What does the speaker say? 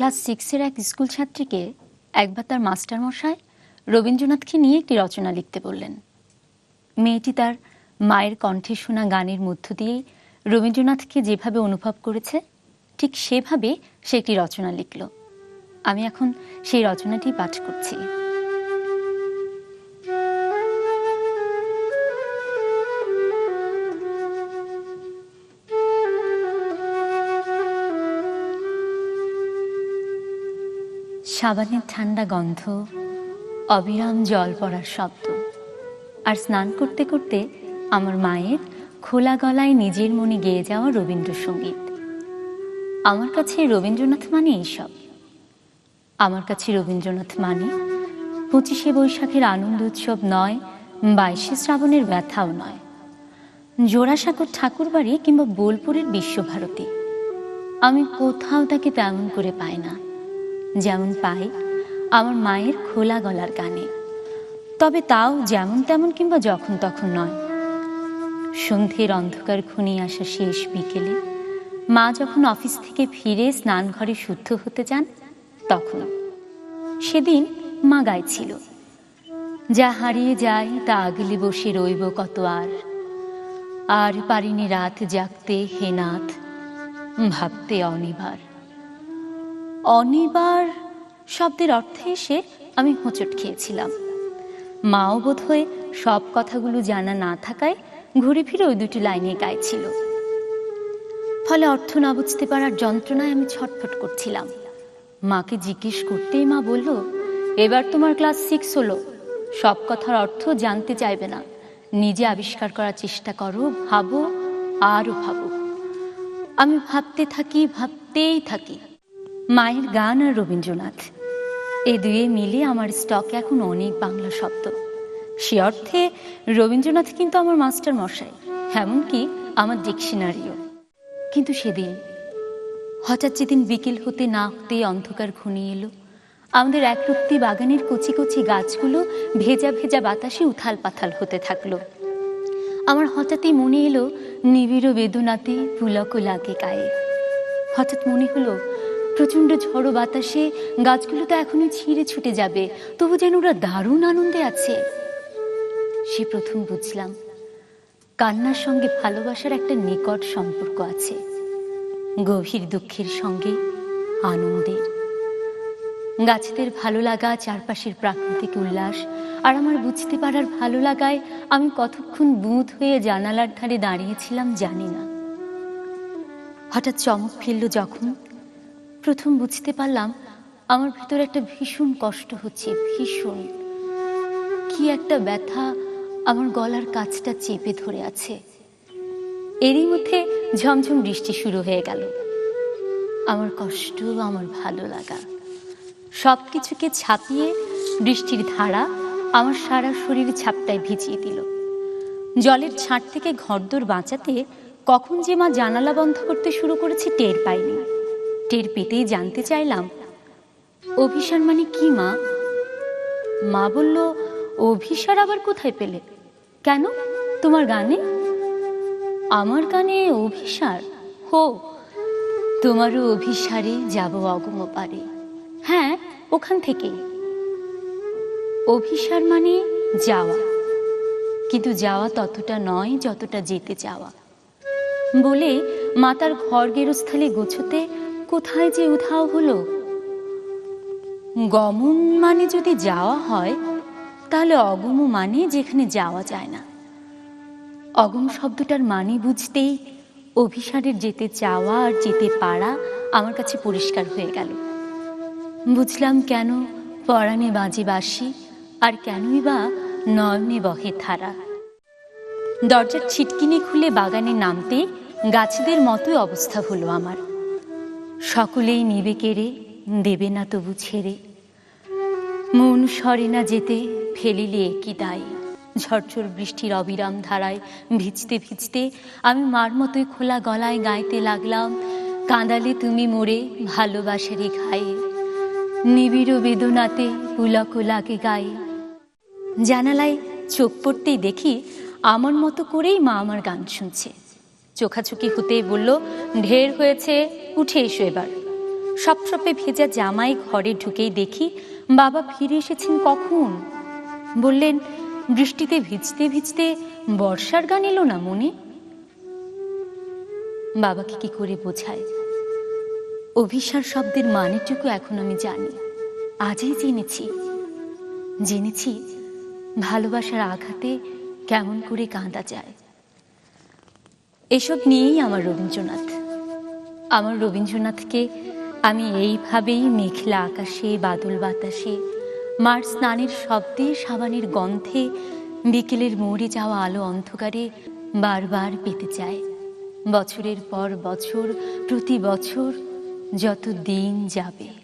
Class সিক্সের এক school ছাত্রীকে একবার তার মাস্টার মশাই রবীন্দ্রনাথকে নিয়ে একটি রচনা লিখতে বললেন। মেয়েটি তার মায়ের কণ্ঠে শোনা গানের মধ্য দিয়েই রবীন্দ্রনাথকে যেভাবে অনুভব করেছে, ঠিক সেভাবে সে একটি রচনা লিখল। আমি এখন সেই রচনাটি পাঠ করছি। সাবানের ঠান্ডা গন্ধ, অবিরাম জল পড়ার শব্দ। আর স্নান করতে করতে আমার মায়ের খোলা গলায় নিজের মনে গেয়ে যাওয়া রবীন্দ্রসঙ্গীত। আমার কাছে রবীন্দ্রনাথ মানে এইসব। আমার কাছে রবীন্দ্রনাথ মানে পঁচিশে বৈশাখের আনন্দ উৎসব নয়, বাইশে শ্রাবণের ব্যথাও নয়। জোড়াসাঁকর ঠাকুরবাড়ি কিংবা বোলপুরের বিশ্বভারতী। আমি কোথাও তাকে তেমন করে পাই না। যেমন পাই আমার মায়ের খোলা গলার গানে তবে তাও যেমন তেমন কিংবা যখন তখন নয়। সন্ধ্যের অন্ধকার ঘনিয়ে আসা শেষ বিকেলে, মা যখন অফিস থেকে ফিরে স্নান ঘরে শুদ্ধ হতে যান তখন সেদিন মা গাইছিল, যা হারিয়ে যায়, তা আগলে বসে রইব কত আর। আর পারিনি রাত জাগতে হেনাথ ভাবতে অনিবার। অনিবার শব্দের অর্থে এসে আমি হোঁচট খেয়েছিলাম। মাও বোধ হয়ে সব কথাগুলো জানা না থাকায় ঘুরে ফিরে ওই দুটি লাইনে গাইছিল ফলে অর্থ না বুঝতে পারার যন্ত্রণায় আমি ছটফট করছিলাম। মাকে জিজ্ঞেস করতেই মা বলল, এবার তোমার ক্লাস সিক্স হলো। সব কথার অর্থ জানতে চাইবে না। নিজে আবিষ্কার করার চেষ্টা করো, ভাবো, আরও ভাবো। আমি ভাবতে থাকি, ভাবতেই থাকি। মায়ের গান আর রবীন্দ্রনাথ। এ দুয়ে মিলে আমার স্টকে এখন অনেক বাংলা শব্দ। সে অর্থে রবীন্দ্রনাথ কিন্তু আমার মাস্টার মশাই, এমনকি আমার ডিকশনারিও কিন্তু সেদিন, হঠাৎ যেদিন বিকেল হতে না হতে অন্ধকার ঘনিয়ে এলো, আমাদের একরত্তি বাগানের কচি কচি গাছগুলো ভেজা ভেজা বাতাসে উথাল পাথাল হতে থাকল। আমার হঠাৎই মনে এলো, নিবিড় বেদনাতে পুলক লাগে গায়ে। হঠাৎ মনে হলো প্রচণ্ড ঝড়ো বাতাসে গাছগুলো তো এখনই ছিঁড়ে ছুটে যাবে, তবু যেন ওরা দারুণ আনন্দে আছে। সে প্রথম বুঝলাম, কান্নার সঙ্গে ভালোবাসার একটা নিকট সম্পর্ক আছে, গভীর দুঃখের সঙ্গে আনন্দের গাছেদের ভালো লাগা, চারপাশের প্রাকৃতিক উল্লাস, আর আমার বুঝতে পারার ভালো লাগায় আমি কতক্ষণ বুঁধ হয়ে জানালার ধারে দাঁড়িয়েছিলাম জানি না। হঠাৎ চমক ফেলল যখন প্রথম বুঝতে পারলাম আমার ভেতর একটা ভীষণ কষ্ট হচ্ছে, ভীষণ। কি একটা ব্যথা আমার গলার কাছটা চেপে ধরে আছে। এরই মধ্যে ঝমঝম বৃষ্টি শুরু হয়ে গেল। আমার কষ্ট, আমার ভালো লাগা। সব কিছুকে ছাপিয়ে বৃষ্টির ধারা আমার সারা শরীর ছাপটায় ভিজিয়ে দিল। জলের ছাঁট থেকে ঘরদোর বাঁচাতে কখন যে মা জানালা বন্ধ করতে শুরু করেছে টের পাইনি। টের পেতেই জানতে চাইলাম, অভিসার মানে কি মা? মা বলল, অভিসার আবার কোথায় পেলে? কেন? তোমার গানে? আমার গানে অভিসার? হো, তোমারও অভিসারে যাব অগম পারে। হ্যাঁ ওখান থেকেই। অভিসার মানে যাওয়া। কিন্তু যাওয়া ততটা নয় যতটা যেতে চাওয়া। বলে মাতার ঘর গেরস্থলে গোছতে কোথায় যে উধাও হলো? গমন মানে যদি যাওয়া হয়, তাহলে অগম মানে যেখানে যাওয়া যায় না। অগম শব্দটার মানে বুঝতেই অভিসারের যেতে চাওয়া আর যেতে পারা আমার কাছে পরিষ্কার হয়ে গেল। বুঝলাম কেন পরাণে বাজে বাসি আর কেনই বা নয়নে বহে ধারা দরজার ছিটকিনে খুলে বাগানে নামতে গাছেদের মতোই অবস্থা হলো আমার। সকলেই নিবে কেড়ে দেবে না তবু ছেড়ে। মন সরে না যেতে, ফেলিলে কি দায়। ঝরঝর বৃষ্টির অবিরাম ধারায় ভিজতে ভিজতে আমি মার মতোই খোলা গলায় গাইতে লাগলাম, কাঁদালে তুমি মোরে ভালোবাসারই ঘায়ে। নিবিড় বেদনাতে পুলক লাগে গায়ে। জানালায় চোখ পড়তেই দেখি আমার মতো করেই মা আমার গান শুনছে। চোখাচোখি হতেই বলল, ঢের হয়েছে উঠে এসো এবার। সপসপে ভেজা জামাই ঘরে ঢুকেই দেখি বাবা ফিরে এসেছেন কখন? বললেন, বৃষ্টিতে ভিজতে ভিজতে বর্ষার গান এলো না মনে? বাবাকে কি করে বোঝায়? অভিসার শব্দের মানেটুকু এখন আমি জানি। আজই জেনেছি। জেনেছি ভালোবাসার আঘাতে কেমন করে কাঁদা যায়। এসব নিয়েই আমার রবীন্দ্রনাথ। আমার রবীন্দ্রনাথকে আমি এইভাবেই মেঘলা আকাশে, বাদল বাতাসে, মার স্নানের শব্দে, সাবানের গন্ধে, বিকেলের মরে যাওয়া আলো অন্ধকারে বারবার পেতে চায় বছরের পর বছর, প্রতি বছর যত দিন যাবে।